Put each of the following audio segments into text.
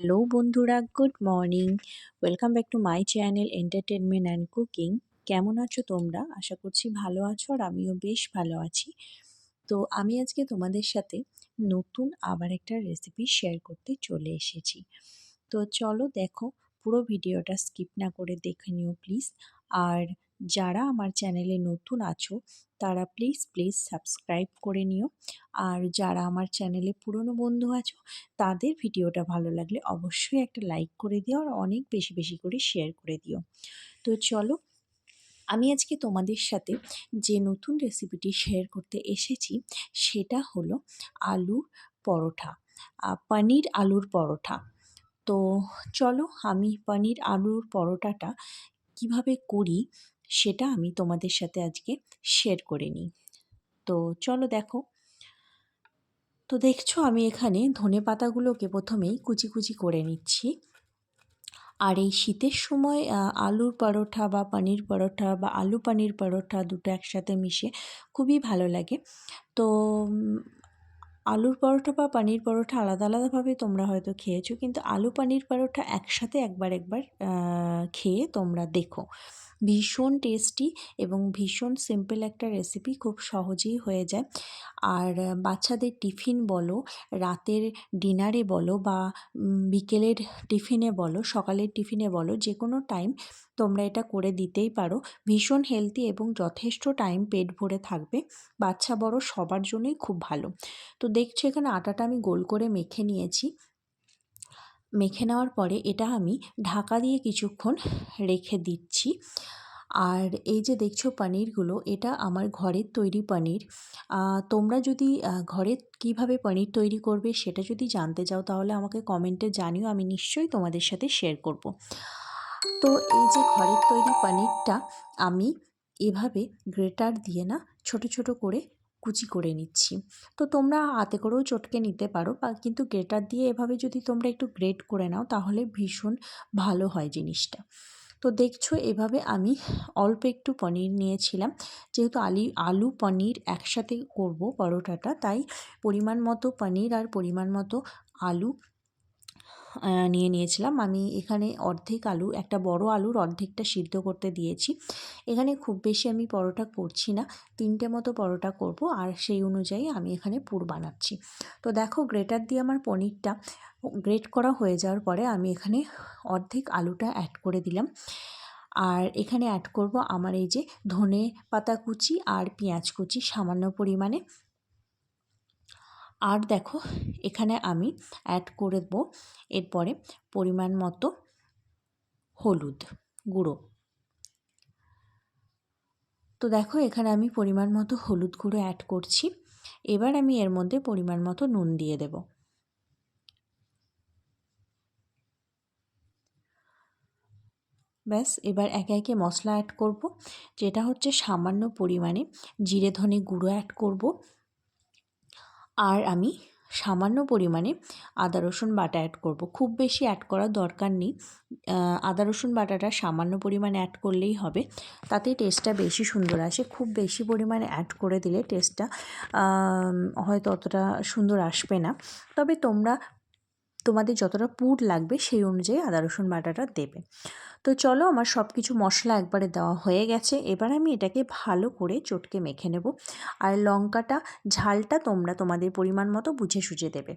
Hello বন্ধুরা, good morning. Welcome back to my channel entertainment and cooking. কেমন আছো তোমরা? আশা করছি ভালো আছো আর আমিও বেশ ভালো আছি। তো আমি আজকে তোমাদের সাথে নতুন আবার একটা রেসিপি শেয়ার করতে চলে এসেছি। তো চলো দেখো, পুরো ভিডিওটা স্কিপ না করে দেখে নিও প্লিজ আর যারা আমার চ্যানেলে নতুন আছো, তারা প্লিজ প্লিজ সাবস্ক্রাইব করে নিও। আর যারা আমার চ্যানেলে পুরনো বন্ধু আছো, তাদের ভিডিওটা ভালো লাগলে অবশ্যই একটা লাইক করে দিও আর অনেক বেশি বেশি করে শেয়ার করে দিও। তো চলো, আমি আজকে তোমাদের সাথে যে নতুন রেসিপিটি শেয়ার করতে এসেছি, সেটা হলো আলুর পরোঠা পনির আলুর পরোঠা। তো চলো, আমি পনির আলুর পরোটাটা কীভাবে করি সেটা আমি তোমাদের সাথে আজকে শেয়ার করে নিই। তো চলো দেখো। তো দেখছ আমি এখানে ধনে পাতাগুলোকে প্রথমেই কুচি কুচি করে নিচ্ছি। আর এই শীতের সময় আলুর পরোঠা বা পানির পরোঠা বা আলু পানির পরোঠা দুটো একসাথে মিশে খুবই ভালো লাগে। তো আলুর পরোটা বা পানির পরোটা আলাদা আলাদাভাবে তোমরা হয়তো খেয়েছো, কিন্তু আলু পানির পরোটা একসাথে একবার একবার খেয়ে তোমরা দেখো। ভীষণ টেস্টি এবং ভীষণ সিম্পল একটা রেসিপি খুব সহজেই হয়ে যায়। আর বাচ্চাদের টিফিন বলো, রাতের ডিনারে বলো বা বিকেলের টিফিনে বলো, সকালের টিফিনে বলো যে কোনো টাইম তোমরা এটা করে দিতেই পারো। ভীষণ হেলদি এবং যথেষ্ট টাইম পেট ভরে থাকবে। বাচ্চা বড় সবার জন্যই খুব ভালো। তো দেখছ এখানে আটাটা আমি গোল করে মেখে নিয়েছি। মেখে নেওয়ার পরে এটা আমি ঢাকা দিয়ে কিছুক্ষণ রেখে দিচ্ছি। আর এই যে দেখছ পনিরগুলো, এটা আমার ঘরের তৈরি পনির। তোমরা যদি ঘরে কীভাবে পনির তৈরি করবে সেটা যদি জানতে চাও তাহলে আমাকে কমেন্টে জানিও, আমি নিশ্চয়ই তোমাদের সাথে শেয়ার করব। তো এই যে ঘরের তৈরি পনিরটা আমি এভাবে গ্রেটার দিয়ে না, ছোট ছোট করে কুচি করে নিচ্ছি। তো তোমরা হাতে করেও চটকে নিতে পারো, বা কিন্তু গ্রেটার দিয়ে এভাবে যদি তোমরা একটু গ্রেট করে নাও, তাহলে ভীষণ ভালো হয় জিনিসটা। তো দেখছ, এভাবে আমি অল্প একটু পনির নিয়েছিলাম। যেহেতু আলি, আলু, পনির একসাথে করব পরোটাটা, তাই পরিমাণ মতো পনির আর পরিমাণ মতো আলু নিয়ে নিয়েছিলাম। আমি এখানে অর্ধেক আলু, একটা বড় আলুর অর্ধেকটা সিদ্ধ করতে দিয়েছি। এখানে খুব বেশি আমি পরোটা করছি না, তিনটে মতো পরোটা করব আর সেই অনুযায়ী আমি এখানে পুর বানাচ্ছি। তো দেখো, গ্রেটার দিয়ে আমার পনিরটা গ্রেট করা হয়ে যাওয়ার পরে আমি এখানে অর্ধেক আলুটা অ্যাড করে দিলাম। আর এখানে অ্যাড করব আমার এই যে ধনে পাতা কুচি আর পেঁয়াজ কুচি সামান্য পরিমাণে। আর দেখো, এখানে আমি অ্যাড করে দেবো এরপরে পরিমাণ মতো হলুদ গুঁড়ো। তো দেখো, এখানে আমি পরিমাণ মতো হলুদ গুঁড়ো অ্যাড করছি। এবার আমি এর মধ্যে পরিমাণ মতো নুন দিয়ে দেব। ব্যাস, এবার একে একে মশলা অ্যাড করব। যেটা হচ্ছে সামান্য পরিমাণে জিরে ধনে গুঁড়ো অ্যাড করব। আর আমি সামান্য পরিমাণে আদা, রসুন বাটা অ্যাড করব। খুব বেশি অ্যাড করার দরকার নেই। আদা, রসুন বাটাটা সামান্য পরিমাণে অ্যাড করলেই হবে। তাতে টেস্টটা বেশি সুন্দর আসে। খুব বেশি পরিমাণে অ্যাড করে দিলে টেস্টটা হয়তো অতটা সুন্দর আসবে না। তবে তোমরা তোমাদের যতটা পুর লাগবে সেই অনুযায়ী আদা, রসুন বাটাটা দেবে। তো চলো আমার সব কিছু মশলা একবারে দেওয়া হয়ে গেছে। এবার আমি এটাকে ভালো করে চটকে মেখে নেব। আর লঙ্কাটা, ঝালটা তোমরা তোমাদের পরিমাণ মতো বুঝে সুঝে দেবে।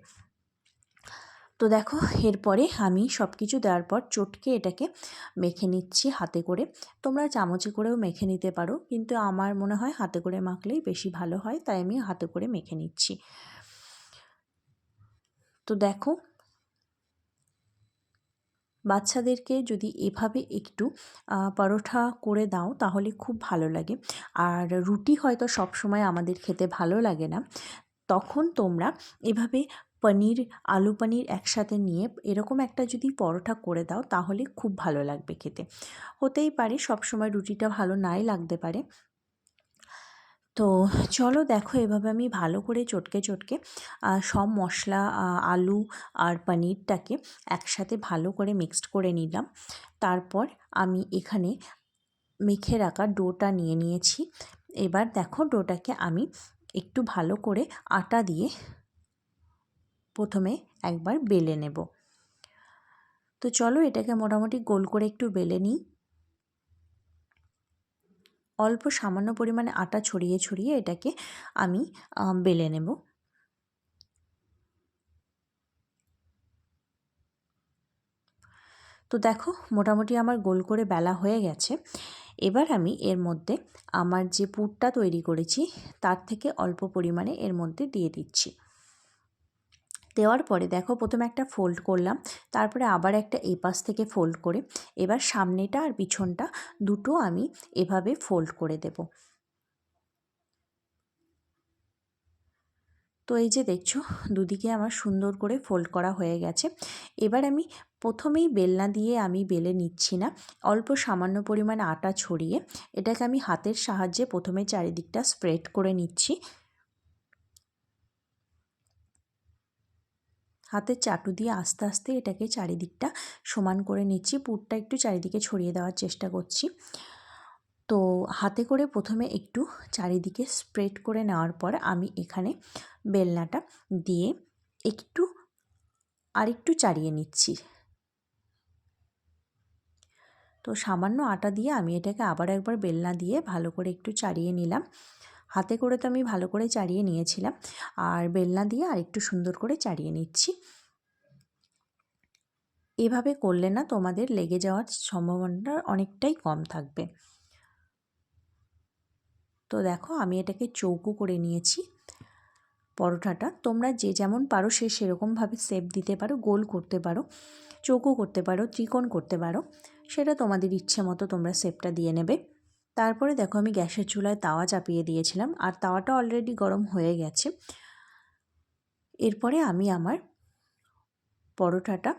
তো দেখো, এরপরে আমি সব কিছু দেওয়ার পর চটকে এটাকে মেখে নিচ্ছি হাতে করে। তোমরা চামচে করেও মেখে নিতে পারো, কিন্তু আমার মনে হয় হাতে করে মাখলেই বেশি ভালো হয়, তাই আমি হাতে করে মেখে নিচ্ছি। তো দেখো বাচ্চাদেরকে যদি এভাবে একটু পরোঠা করে দাও তাহলে খুব ভালো লাগে। আর রুটি হয়তো সব সময় আমাদের খেতে ভালো লাগে না। তখন তোমরা এভাবে পনির, আলু পনির একসাথে নিয়ে এরকম একটা যদি পরোটা করে দাও তাহলে খুব ভালো লাগবে খেতে। হতেই পারে সব সময় রুটিটা ভালো নাই লাগতে পারে। তো চলো দেখো এভাবে আমি ভালো করে চটকে চটকে সব মশলা আলু আর পনিরটাকে একসাথে ভালো করে মিক্সড করে নিলাম। তারপর আমি এখানে মেখে রাখা ডোটা নিয়ে নিয়েছি। এবার দেখো ডোটাকে আমি একটু ভালো করে আটা দিয়ে প্রথমে একবার বেলে নেব। তো চলো এটাকে মোটামুটি গোল করে একটু বেলে নিই। অল্প সামান্য পরিমাণে আটা ছড়িয়ে ছড়িয়ে এটাকে আমি বেলে নেব। তো দেখো, মোটামুটি আমার গোল করে বেলা হয়ে গেছে। এবার আমি এর মধ্যে আমার যে পুরটা তৈরি করেছি, তার থেকে অল্প পরিমাণে এর মধ্যে দিয়ে দিচ্ছি। দেওয়ার পরে দেখো প্রথমে একটা ফোল্ড করলাম, তারপরে আবার একটা এপাশ থেকে ফোল্ড করে, এবার সামনেটা আর পিছনটা দুটো আমি এভাবে ফোল্ড করে দেব। তো এই যে দেখছ, দুদিকে আমার সুন্দর করে ফোল্ড করা হয়ে গেছে। এবার আমি প্রথমেই বেলনা দিয়ে আমি বেলে নিচ্ছি না, অল্প সামান্য পরিমাণ আটা ছড়িয়ে, এটাকে আমি হাতের সাহায্যে প্রথমে চারিদিকটা স্প্রেড করে নিচ্ছি। হাতের চাটু দিয়ে আস্তে আস্তে এটাকে চারিদিকটা সমান করে নিচ্ছি। পুরটা একটু চারিদিকে ছড়িয়ে দেওয়ার চেষ্টা করছি। তো হাতে করে প্রথমে একটু চারিদিকে স্প্রেড করে নেওয়ার পর আমি এখানে বেলনাটা দিয়ে একটু আরেকটু চাড়িয়ে নিচ্ছি। তো সামান্য আটা দিয়ে আমি এটাকে আবার একবার বেলনা দিয়ে ভালো করে একটু চাড়িয়ে নিলাম। হাতে করে তো আমি ভালো করে চাড়িয়ে নিয়েছিলাম। আর বেলনা দিয়ে আর একটু সুন্দর করে চাড়িয়ে নিচ্ছি। এভাবে করলে না তোমাদের লেগে যাওয়ার সম্ভাবনাটা অনেকটাই কম থাকবে। তো দেখো আমি এটাকে চৌকো করে নিয়েছি পরোটাটা। তোমরা যে যেমন পারো সে সেরকমভাবে শেপ দিতে পারো, গোল করতে পারো, চৌকো করতে পারো, ত্রিকোণ করতে পারো, সেটা তোমাদের ইচ্ছে মতো তোমরা শেপটা দিয়ে নেবে। তারপরে দেখো আমি গ্যাসের চুলায় তাওয়া চাপিয়ে দিয়েছিলাম, আর তাওয়াটা অলরেডি গরম হয়ে গেছে। এরপরে আমি আমার পরোটাটা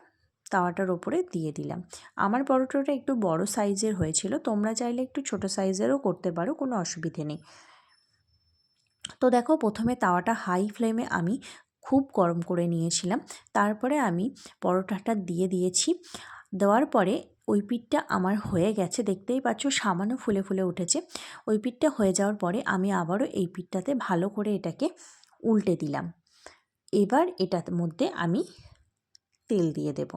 তাওয়াটার ওপরে দিয়ে দিলাম। আমার পরোটাটা একটু বড় সাইজের হয়েছিল, তোমরা চাইলে একটু ছোট সাইজেরও করতে পারো, কোনো অসুবিধে নেই। তো দেখো, প্রথমে তাওয়াটা হাই ফ্লেমে আমি খুব গরম করে নিয়েছিলাম। তারপরে আমি পরোটাটা দিয়ে দিয়েছি। দেওয়ার পরে ওই পিঠটা আমার হয়ে গেছে, দেখতেই পাচ্ছ সামান্য ফুলে ফুলে উঠেছে। ওই পিঠটা হয়ে যাওয়ার পরে আমি আবারও এই পিঠটাতে ভালো করে এটাকে উল্টে দিলাম। এবার এটার মধ্যে আমি তেল দিয়ে দেব।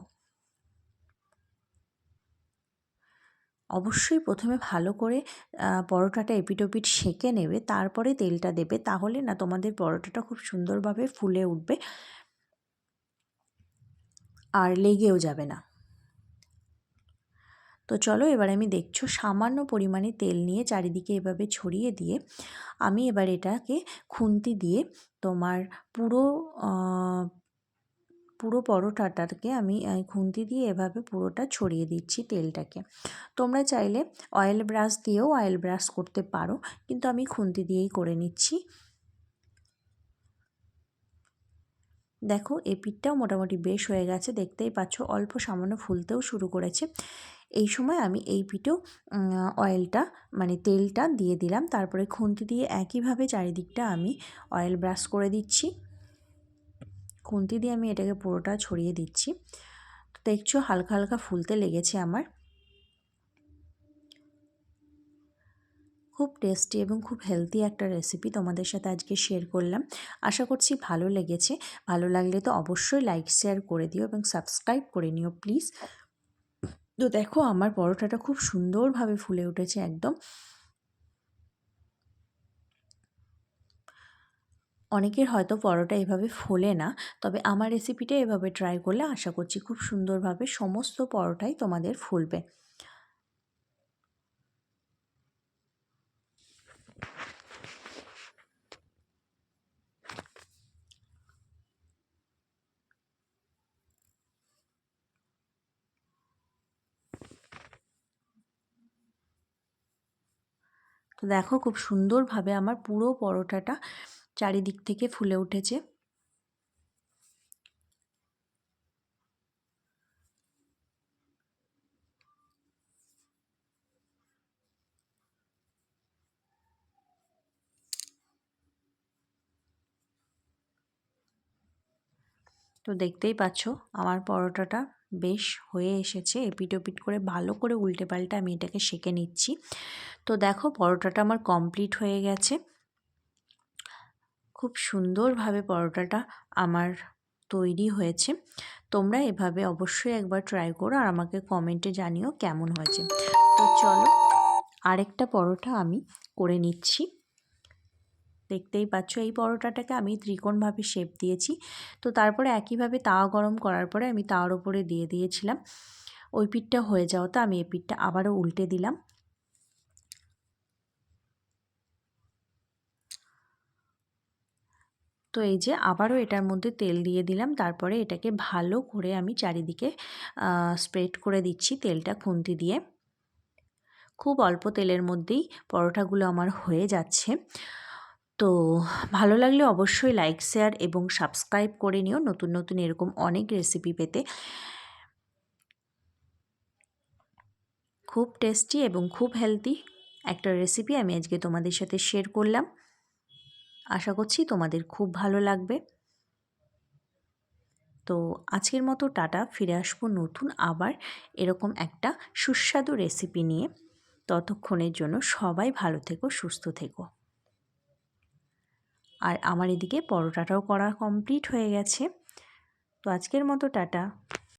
অবশ্যই প্রথমে ভালো করে পরোটাটা এপিটোপিট সেঁকে নেবে, তারপরে তেলটা দেবে, তাহলে না তোমাদের পরোটাটা খুব সুন্দরভাবে ফুলে উঠবে আর লেগেও যাবে না। তো চলো এবার আমি দেখছ সামান্য পরিমাণে তেল নিয়ে চারিদিকে এভাবে ছড়িয়ে দিয়ে আমি এবার এটাকে খুন্তি দিয়ে তোমার পুরো পুরো পরোটাটাকে আমি খুন্তি দিয়ে এভাবে পুরোটা ছড়িয়ে দিচ্ছি তেলটাকে। তোমরা চাইলে অয়েল ব্রাশ দিয়েও অয়েল ব্রাশ করতে পারো, কিন্তু আমি খুন্তি দিয়েই করে নিচ্ছি। দেখো এই পিঠটাও মোটামুটি বেশ হয়ে গেছে, দেখতেই পাচ্ছ, অল্প সামান্য ফুলতেও শুরু করেছে। এই সময় আমি এই পিঠেও অয়েলটা মানে তেলটা দিয়ে দিলাম। তারপরে খুন্তি দিয়ে একইভাবে চারিদিকটা আমি অয়েল ব্রাশ করে দিচ্ছি। খুন্তি দিয়ে আমি এটাকে পুরোটা ছড়িয়ে দিচ্ছি। দেখছ হালকা হালকা ফুলতে লেগেছে আমার। খুব টেস্টি এবং খুব হেলদি একটা রেসিপি তোমাদের সাথে আজকে শেয়ার করলাম। আশা করছি ভালো লেগেছে। ভালো লাগলে তো অবশ্যই লাইক শেয়ার করে দিও এবং সাবস্ক্রাইব করে নিও প্লিজ তো দেখো আমার পরোটাটা খুব সুন্দরভাবে ফুলে উঠেছে একদম। অনেকের হয়তো পরোটা এভাবে ফোলে না, তবে আমার রেসিপিটা এভাবে ট্রাই করলে আশা করছি খুব সুন্দরভাবে সমস্ত পরোটাই তোমাদের ফুলবে। তো দেখো খুব সুন্দরভাবে আমার পুরো পরোটাটা চারিদিক থেকে ফুলে উঠেছে। তো দেখতেই পাচ্ছ, আমার পরোটাটা বেশ হয়ে এসেছে। এপিট ওপিট করে ভালো করে উল্টে পাল্টে আমি এটাকে সেঁকে নিচ্ছি। তো দেখো পরোটাটা আমার কমপ্লিট হয়ে গেছে। খুব সুন্দরভাবে পরোটাটা আমার তৈরি হয়েছে। তোমরা এভাবে অবশ্যই একবার ট্রাই করো আর আমাকে কমেন্টে জানিও কেমন হয়েছে। তো চলো, আরেকটা পরোটা আমি করে নিচ্ছি। দেখতেই পাচ্ছ, এই পরোটাটাকে আমি ত্রিকোণভাবে শেপ দিয়েছি। তো তারপরে একইভাবে তাওয়া গরম করার পরে আমি তাওয়ার ওপরে দিয়ে দিয়েছিলাম। ওই পিঠটা হয়ে যাওয়াতে আমি এই পিঠটা আবারও উল্টে দিলাম। তো এই যে আবারও এটার মধ্যে তেল দিয়ে দিলাম। তারপরে এটাকে ভালো করে আমি চারিদিকে স্প্রেড করে দিচ্ছি তেলটা খুন্তি দিয়ে। খুব অল্প তেলের মধ্যেই পরোটাগুলো আমার হয়ে যাচ্ছে। তো ভালো লাগলে অবশ্যই লাইক শেয়ার এবং সাবস্ক্রাইব করে নিও নতুন নতুন এরকম অনেক রেসিপি পেতে। খুব টেস্টি এবং খুব হেলদি একটা রেসিপি আমি আজকে তোমাদের সাথে শেয়ার করলাম। আশা করছি তোমাদের খুব ভালো লাগবে। তো আজকের মতো টাটা, ফিরে আসব নতুন আবার এরকম একটা সুস্বাদু রেসিপি নিয়ে। ততক্ষণের জন্য সবাই ভালো থেকো, সুস্থ থেকো। আর আমার এদিকে পরোটাটাও করা কমপ্লিট হয়ে গেছে। তো আজকের মতো টাটা।